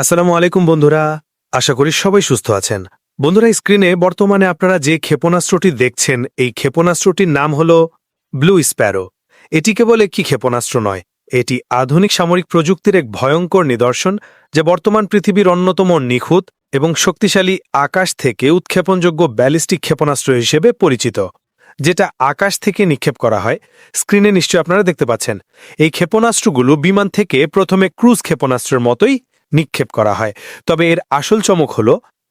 আসসালামু আলাইকুম বন্ধুরা, আশা করি সবাই সুস্থ আছেন। বন্ধুরা, স্ক্রিনে বর্তমানে আপনারা যে ক্ষেপণাস্ত্রটি দেখছেন, এই ক্ষেপণাস্ত্রটির নাম হল ব্লু স্প্যারো। এটি কেবল একটি ক্ষেপণাস্ত্র নয়, এটি আধুনিক সামরিক প্রযুক্তির এক ভয়ঙ্কর নিদর্শন যা বর্তমান পৃথিবীর অন্যতম নিখুঁত এবং শক্তিশালী আকাশ থেকে উৎক্ষেপণযোগ্য ব্যালিস্টিক ক্ষেপণাস্ত্র হিসেবে পরিচিত, যেটা আকাশ থেকে নিক্ষেপ করা হয়। স্ক্রিনে নিশ্চয় আপনারা দেখতে পাচ্ছেন, এই ক্ষেপণাস্ত্রগুলো বিমান থেকে প্রথমে ক্রুজ ক্ষেপণাস্ত্রের মতোই নিক্ষেপ করা হয়। তবে এর আসল চমক হল,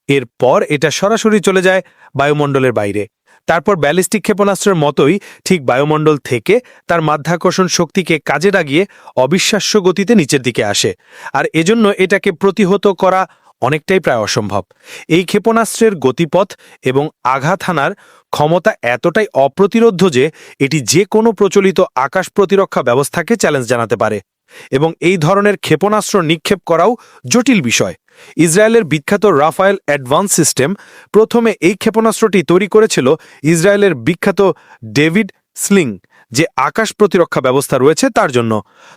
এর পর এটা সরাসরি চলে যায় বায়ুমণ্ডলের বাইরে। তারপর ব্যালিস্টিক ক্ষেপণাস্ত্রের মতোই ঠিক বায়ুমণ্ডল থেকে তার মাধ্যাকর্ষণ শক্তিকে কাজে লাগিয়ে অবিশ্বাস্য গতিতে নিচের দিকে আসে। আর এজন্য এটাকে প্রতিহত করা অনেকটাই প্রায় অসম্ভব। এই ক্ষেপণাস্ত্রের গতিপথ এবং আঘাত হানার ক্ষমতা এতটাই অপ্রতিরোধ্য যে এটি যে কোনো প্রচলিত আকাশ প্রতিরক্ষা ব্যবস্থাকে চ্যালেঞ্জ জানাতে পারে। এবং এই ধরনের ক্ষেপণাস্ত্র নিক্ষেপ করাও জটিল বিষয়। ইসরায়েলের বিখ্যাত রাফায়েল অ্যাডভান্স সিস্টেম প্রথমে এই ক্ষেপণাস্ত্রটি তৈরি করেছিল ইসরায়েলের বিখ্যাত ডেভিড স্লিং, যে আকাশ প্রতিরক্ষা ব্যবস্থা রয়েছে তার জন্য।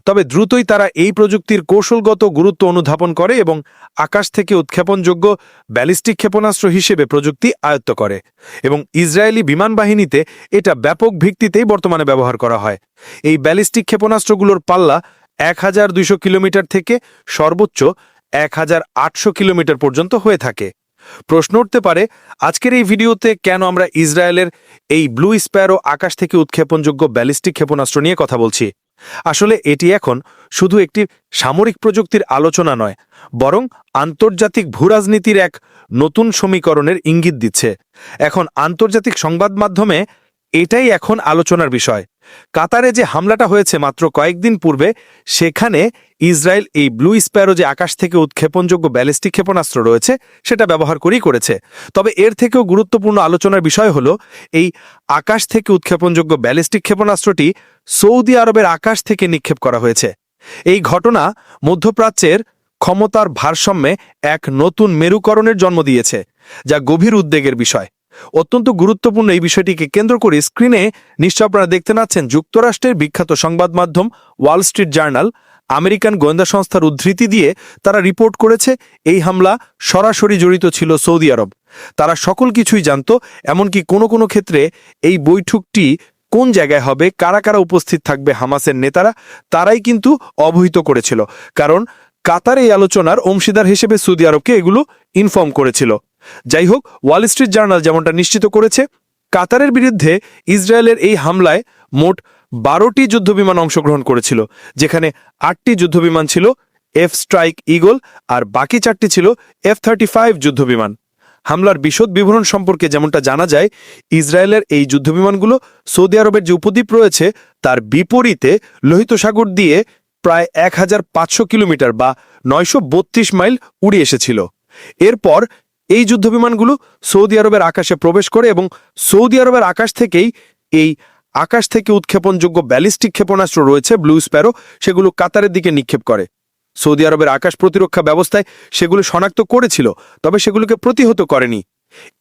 তবে দ্রুতই তারা এই প্রযুক্তির কৌশলগত গুরুত্ব অনুধাবন করে এবং আকাশ থেকে উৎক্ষেপণযোগ্য ব্যালিস্টিক ক্ষেপণাস্ত্র হিসেবে প্রযুক্তি আয়ত্ত করে এবং ইসরায়েলি বিমান বাহিনীতে এটা ব্যাপক ভিত্তিতেই বর্তমানে ব্যবহার করা হয়। এই ব্যালিস্টিক ক্ষেপণাস্ত্রগুলোর পাল্লা এক হাজার দুইশো কিলোমিটার থেকে সর্বোচ্চ এক হাজার আটশো কিলোমিটার পর্যন্ত হয়ে থাকে। প্রশ্ন উঠতে পারে, আজকের এই ভিডিওতে কেন আমরা ইসরায়েলের এই ব্লু স্প্যারো আকাশ থেকে উৎক্ষেপণযোগ্য ব্যালিস্টিক ক্ষেপণাস্ত্র নিয়ে কথা বলছি? আসলে এটি এখন শুধু একটি সামরিক প্রযুক্তির আলোচনা নয়, বরং আন্তর্জাতিক ভূরাজনীতির এক নতুন সমীকরণের ইঙ্গিত দিচ্ছে। এখন আন্তর্জাতিক সংবাদ মাধ্যমে এটাই এখন আলোচনার বিষয়। কাতারে যে হামলাটা হয়েছে মাত্র কয়েকদিন পূর্বে, সেখানে ইসরায়েল এই ব্লু স্প্যারো যে আকাশ থেকে উৎক্ষেপণযোগ্য ব্যালিস্টিক ক্ষেপণাস্ত্র রয়েছে, সেটা ব্যবহার করেই করেছে। তবে এর থেকেও গুরুত্বপূর্ণ আলোচনার বিষয় হল, এই আকাশ থেকে উৎক্ষেপণযোগ্য ব্যালিস্টিক ক্ষেপণাস্ত্রটি সৌদি আরবের আকাশ থেকে নিক্ষেপ করা হয়েছে। এই ঘটনা মধ্যপ্রাচ্যের ক্ষমতার ভারসাম্যে এক নতুন মেরুকরণের জন্ম দিয়েছে, যা গভীর উদ্বেগের বিষয়। অত্যন্ত গুরুত্বপূর্ণ এই বিষয়টিকে কেন্দ্র করে স্ক্রিনে নিশ্চয় আপনারা দেখতে পাচ্ছেন, যুক্তরাষ্ট্রের বিখ্যাত সংবাদ মাধ্যম ওয়াল স্ট্রিট জার্নাল, আমেরিকান গোয়েন্দা সংস্থার উদ্ধৃতি দিয়ে তারা রিপোর্ট করেছে, এই হামলা সরাসরি জড়িত ছিল সৌদি আরব। তারা সকল কিছুই জানত, এমনকি কোনো কোনো ক্ষেত্রে এই বৈঠকটি কোন জায়গায় হবে, কারা কারা উপস্থিত থাকবে হামাসের নেতারা, তারাই কিন্তু অবহিত করেছিল। কারণ কাতার এই আলোচনার অংশীদার হিসেবে সৌদি আরবকে এগুলো ইনফর্ম করেছিল। যাই হোক ওয়াল স্ট্রিট জার্নাল যেমনটা নিশ্চিত করেছে, কাতারের বিরুদ্ধে ইসরায়েলের এই হামলায় মোট বারোটি যুদ্ধবিমান অংশগ্রহণ করেছিল, যেখানে আটটি যুদ্ধবিমান ছিল এফ স্ট্রাইক ইগল আর বাকি চারটি ছিল এফ থার্টি ফাইভ যুদ্ধবিমান। হামলার বিশদ বিবরণ সম্পর্কে যেমনটা জানা যায়, ইসরায়েলের এই যুদ্ধবিমানগুলো সৌদি আরবের যে উপদ্বীপ রয়েছে, তার বিপরীতে লোহিত সাগর দিয়ে প্রায় এক হাজার পাঁচশো কিলোমিটার বা নয়শো বত্রিশ মাইল উড়ে এসেছিল। এরপর এই যুদ্ধবিমানগুলো সৌদি আরবের আকাশে প্রবেশ করে এবং সৌদি আরবের আকাশ থেকেই এই আকাশ থেকে উৎক্ষেপণযোগ্য ব্যালিস্টিক ক্ষেপণাস্ত্র রয়েছে, ব্লু স্প্যারো, সেগুলো কাতারের দিকে নিক্ষেপ করে। সৌদি আরবের আকাশ প্রতিরক্ষা ব্যবস্থায় সেগুলো শনাক্ত করেছিল, তবে সেগুলোকে প্রতিহত করেনি।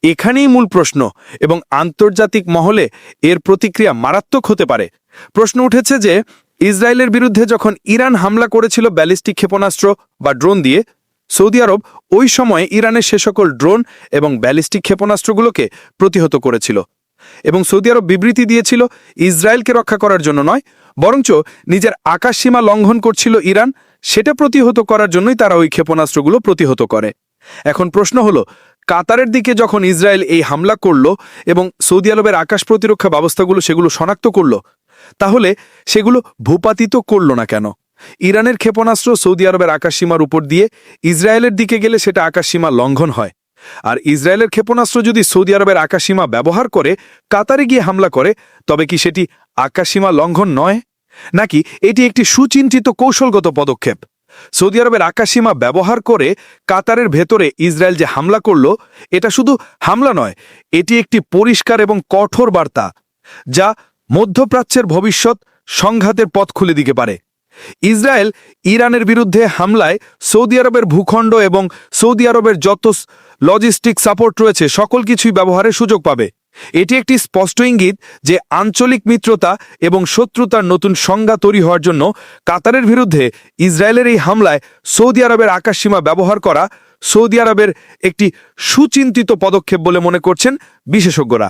এখানেই মূল প্রশ্ন, এবং আন্তর্জাতিক মহলে এর প্রতিক্রিয়া মারাত্মক হতে পারে। প্রশ্ন উঠেছে যে, ইসরায়েলের বিরুদ্ধে যখন ইরান হামলা করেছিল ব্যালিস্টিক ক্ষেপণাস্ত্র বা ড্রোন দিয়ে সৌদি আরব ওই সময়ে ইরানের সে সকল ড্রোন এবং ব্যালিস্টিক ক্ষেপণাস্ত্রগুলোকে প্রতিহত করেছিল এবং সৌদি আরব বিবৃতি দিয়েছিল, ইসরায়েলকে রক্ষা করার জন্য নয়, বরঞ্চ নিজের আকাশসীমা লঙ্ঘন করছিল ইরান, সেটা প্রতিহত করার জন্যই তারা ওই ক্ষেপণাস্ত্রগুলো প্রতিহত করে। এখন প্রশ্ন হলো, কাতারের দিকে যখন ইসরায়েল এই হামলা করল এবং সৌদি আরবের আকাশ প্রতিরক্ষা ব্যবস্থাগুলো সেগুলো শনাক্ত করল, তাহলে সেগুলো ভূপাতিত করল না কেন? ইরানের ক্ষেপণাস্ত্র সৌদি আরবের আকাশসীমার উপর দিয়ে ইসরায়েলের দিকে গেলে সেটা আকাশসীমা লঙ্ঘন হয়। আর ইসরায়েলের ক্ষেপণাস্ত্র যদি সৌদি আরবের আকাশসীমা ব্যবহার করে, কাতারে গিয়ে হামলা করে, তবে কি সেটি আকাশসীমা লঙ্ঘন নয়? নাকি এটি একটি সুচিন্তিত কৌশলগত পদক্ষেপ? সৌদি আরবের আকাশসীমা ব্যবহার করে কাতারের ভেতরে ইসরায়েল যে হামলা করল, এটা শুধু হামলা নয়, এটি একটি পরিষ্কার এবং কঠোর বার্তা, যা মধ্যপ্রাচ্যের ভবিষ্যৎ সংঘাতের পথ খুলে দিতে পারে। ইসরায়েল ইরানের বিরুদ্ধে হামলায় সৌদি আরবের ভূখণ্ড এবং সৌদি আরবের যত লজিস্টিক সাপোর্ট রয়েছে, সকল কিছুই ব্যবহারের সুযোগ পাবে। এটি একটি স্পষ্ট ইঙ্গিত যে আঞ্চলিক মিত্রতা এবং শত্রুতার নতুন সংজ্ঞা তৈরি হওয়ার জন্য কাতারের বিরুদ্ধে ইসরায়েলের এই হামলায় সৌদি আরবের আকাশসীমা ব্যবহার করা সৌদি আরবের একটি সুচিন্তিত পদক্ষেপ বলে মনে করছেন বিশেষজ্ঞরা।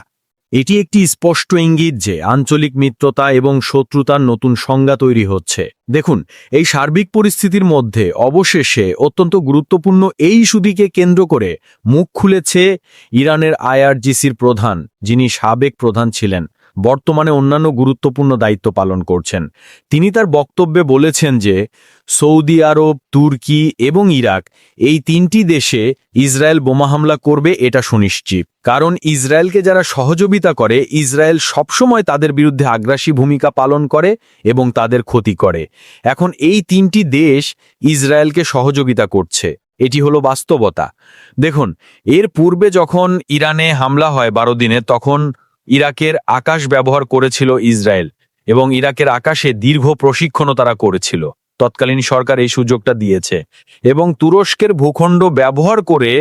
এটি একটি স্পষ্ট ইঙ্গিত যে আঞ্চলিক মিত্রতা এবং শত্রুতার নতুন সংজ্ঞা তৈরি হচ্ছে। দেখুন, এই সার্বিক পরিস্থিতির মধ্যে অবশেষে অত্যন্ত গুরুত্বপূর্ণ এই ইস্যুটিকে কেন্দ্র করে মুখ খুলেছে ইরানের আইআরজিসির প্রধান, যিনি সাবেক প্রধান ছিলেন। বর্তমানে অন্যান্য গুরুত্বপূর্ণ দায়িত্ব পালন করছেন। তিনি তার বক্তব্যে বলেছেন যে, সৌদি আরব, তুর্কি এবং ইরাক এই তিনটি দেশে ইসরায়েল বোমা হামলা করবে এটা সুনিশ্চিত। কারণ ইসরায়েলকে যারা সহযোগিতা করে, ইসরায়েল সবসময় তাদের বিরুদ্ধে আগ্রাসী ভূমিকা পালন করে এবং তাদের ক্ষতি করে। এখন এই তিনটি দেশ ইসরায়েলকে সহযোগিতা করছে। এটি হলো বাস্তবতা। দেখুন, এর পূর্বে যখন ইরানে হামলা হয় বারো দিনে, তখন ইরাকের আকাশ ব্যবহার করেছিল ইসরায়েল এবং ইরাকের আকাশে দীর্ঘ প্রশিক্ষণও তারা করেছিল। তৎকালীন সরকার এই সুযোগটা দিয়েছে। এবং তুরস্কের ভূখণ্ড ব্যবহার করে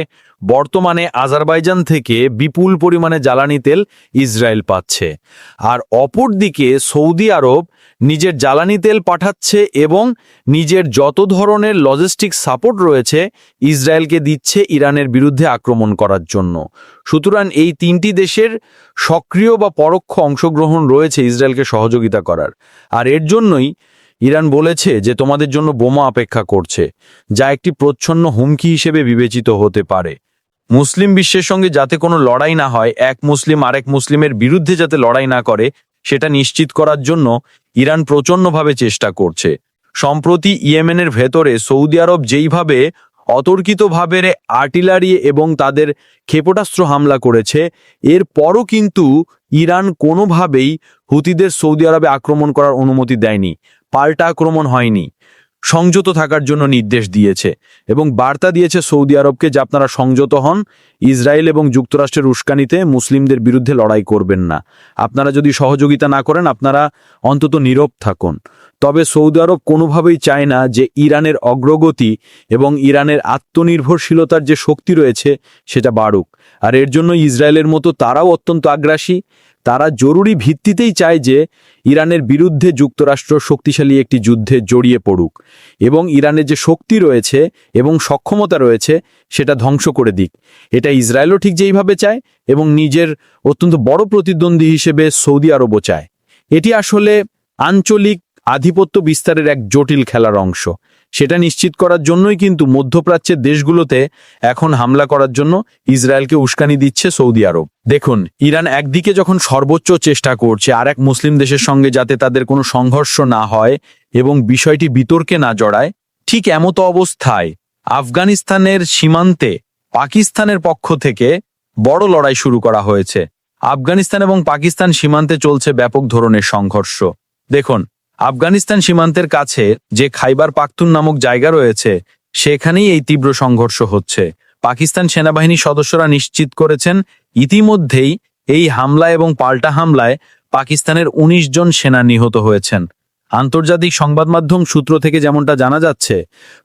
বর্তমানে আজারবাইজান থেকে বিপুল পরিমাণে জ্বালানি তেল ইসরায়েল পাচ্ছে। আর অপরদিকে সৌদি আরব নিজের জ্বালানি তেল পাঠাচ্ছে এবং নিজের যত ধরনের লজিস্টিক সাপোর্ট রয়েছে ইসরায়েলকে দিচ্ছে ইরানের বিরুদ্ধে আক্রমণ করার জন্য। সুতরাং এই তিনটি দেশের সক্রিয় বা পরোক্ষ অংশগ্রহণ রয়েছে ইসরায়েলকে সহযোগিতা করার। আর এর জন্যই ইরান বলেছে যে তোমাদের জন্য বোমা অপেক্ষা করছে, যা একটি প্রচ্ছন্ন হুমকি হিসেবে বিবেচিত হতে পারে। মুসলিম বিশ্বের সঙ্গে যাতে কোনো লড়াই না হয়, এক মুসলিম আরেক মুসলিমের বিরুদ্ধে যাতে লড়াই না করে, সেটা নিশ্চিত করার জন্য ইরান প্রচণ্ডভাবে চেষ্টা করছে। সম্প্রতি ইয়েমেনের ভেতরে সৌদি আরব যেইভাবে অতর্কিতভাবে আর্টিলারি এবং তাদের ক্ষেপণাস্ত্র হামলা করেছে এর পরও কিন্তু ইরান কোনোভাবেই হুতিদের সৌদি আরবে আক্রমণ করার অনুমতি দেয়নি। পাল্টা আক্রমণ হয়নি। সংযত থাকার জন্য নির্দেশ দিয়েছে এবং বার্তা দিয়েছে সৌদি আরবকে যে আপনারা সংযত হন, ইসরায়েল এবং যুক্তরাষ্ট্রের উস্কানিতে মুসলিমদের বিরুদ্ধে লড়াই করবেন না। আপনারা যদি সহযোগিতা না করেন, আপনারা অন্তত নীরব থাকুন। তবে সৌদি আরব কোনোভাবেই চায় না যে ইরানের অগ্রগতি এবং ইরানের আত্মনির্ভরশীলতার যে শক্তি রয়েছে, সেটা বাড়ুক। আর এর জন্য ইসরায়েলের মতো তারাও অত্যন্ত আগ্রাসী। তারা জরুরি ভিত্তিতেই চায় যে ইরানের বিরুদ্ধে যুক্তরাষ্ট্র শক্তিশালী একটি যুদ্ধে জড়িয়ে পড়ুক এবং ইরানের যে শক্তি রয়েছে এবং সক্ষমতা রয়েছে সেটা ধ্বংস করে দিক। এটা ইসরায়েলও ঠিক যেইভাবে চায় এবং নিজের অত্যন্ত বড় প্রতিদ্বন্দ্বী হিসেবে সৌদি আরবও চায়। এটি আসলে আঞ্চলিক আধিপত্য বিস্তারের এক জটিল খেলার অংশ। সেটা নিশ্চিত করার জন্যই কিন্তু মধ্যপ্রাচ্যের দেশগুলোতে এখন হামলা করার জন্য ইসরায়েলকে উস্কানি দিচ্ছে সৌদি আরব। দেখুন, ইরান একদিকে যখন সর্বোচ্চ চেষ্টা করছে আর এক মুসলিম দেশের সঙ্গে যাতে তাদের কোনো সংঘর্ষ না হয় এবং বিষয়টি বিতর্কে না জড়ায়, ঠিক এমত অবস্থায় আফগানিস্তানের সীমান্তে পাকিস্তানের পক্ষ থেকে বড় লড়াই শুরু করা হয়েছে। আফগানিস্তান এবং পাকিস্তান সীমান্তে চলছে ব্যাপক ধরনের সংঘর্ষ। দেখুন আফগানিস্তান সীমান্তের কাছে যে খাইবার পাখতুন নামক জায়গা রয়েছে, সেখানেই এই তীব্র সংঘর্ষ হচ্ছে। পাকিস্তান সেনাবাহিনীর সদস্যরা নিশ্চিত করেছেন, ইতিমধ্যেই এই হামলা এবং পাল্টা হামলায় পাকিস্তানের ১৯ জন সেনা নিহত হয়েছেন। আন্তর্জাতিক সংবাদ মাধ্যম সূত্র থেকে যেমনটা জানা যাচ্ছে,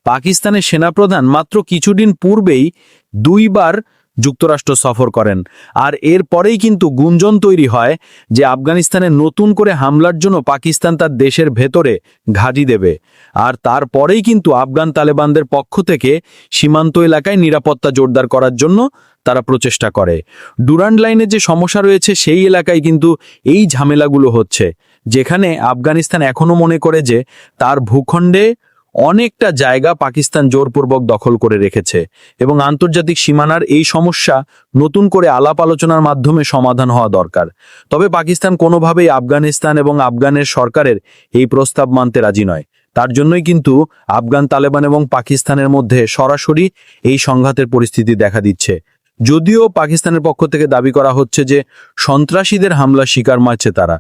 পাকিস্তানের সেনাপ্রধান মাত্র কিছুদিন পূর্বেই দুইবার যুক্তরাষ্ট্র সফর করেন। আর এর পরেই কিন্তু গুঞ্জন তৈরি হয় যে আফগানিস্তানে নতুন করে হামলার জন্য পাকিস্তান তার দেশের ভেতরে ঘাঁটি দেবে। আর তারপরেই কিন্তু আফগান তালেবানদের পক্ষ থেকে সীমান্ত এলাকায় নিরাপত্তা জোরদার করার জন্য তারা প্রচেষ্টা করে। ডুরান্ড লাইনে যে সমস্যা রয়েছে, সেই এলাকায় কিন্তু এই ঝামেলাগুলো হচ্ছে। যেখানে আফগানিস্তান এখনও মনে করে যে তার ভূখণ্ডে অনেকটা জায়গা পাকিস্তান জোরপূর্বক দখল করে রেখেছে এবং আন্তর্জাতিক সীমানার এই সমস্যা নতুন করে আলাপ আলোচনার মাধ্যমে সমাধান হওয়া দরকার। তবে পাকিস্তান কোনোভাবেই আফগানিস্তান এবং আফগানের সরকারের এই প্রস্তাব মানতে রাজি নয়। তার জন্যই কিন্তু আফগান তালেবান এবং পাকিস্তানের মধ্যে সরাসরি এই সংঘাতের পরিস্থিতি দেখা দিচ্ছে। যদিও পাকিস্তানের পক্ষ থেকে দাবি করা হচ্ছে যে সন্ত্রাসীদের হামলা শিকার মারছে তারা।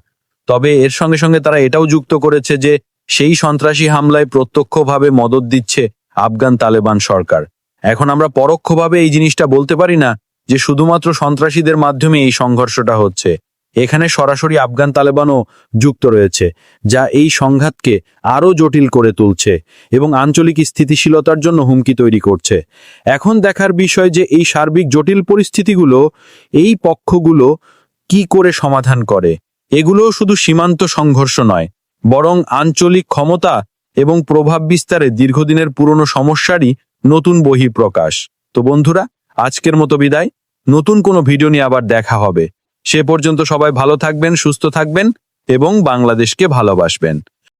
তবে এর সঙ্গে সঙ্গে তারা এটাও যুক্ত করেছে যে সেই সন্ত্রাসী হামলায় প্রত্যক্ষভাবে মদত দিচ্ছে আফগান তালেবান সরকার। এখন আমরা পরোক্ষভাবে এই জিনিসটা বলতে পারি না যে শুধুমাত্র সন্ত্রাসীদের মাধ্যমে এই সংঘর্ষটা হচ্ছে। এখানে সরাসরি আফগান তালেবানও যুক্ত রয়েছে, যা এই সংঘাতকে আরও জটিল করে তুলছে এবং আঞ্চলিক স্থিতিশীলতার জন্য হুমকি তৈরি করছে। এখন দেখার বিষয় যে এই সার্বিক জটিল পরিস্থিতিগুলো, এই পক্ষগুলো কি করে সমাধান করে? এগুলোও শুধু সীমান্ত সংঘর্ষ নয় বরং আঞ্চলিক ক্ষমতা এবং প্রভাব বিস্তারে দীর্ঘদিনের পুরনো সমস্যারই নতুন বহি প্রকাশ তো বন্ধুরা, আজকের মতো বিদায়। নতুন কোনো ভিডিও নিয়ে আবার দেখা হবে। সে পর্যন্ত সবাই ভালো থাকবেন, সুস্থ থাকবেন এবং বাংলাদেশকে ভালোবাসবেন।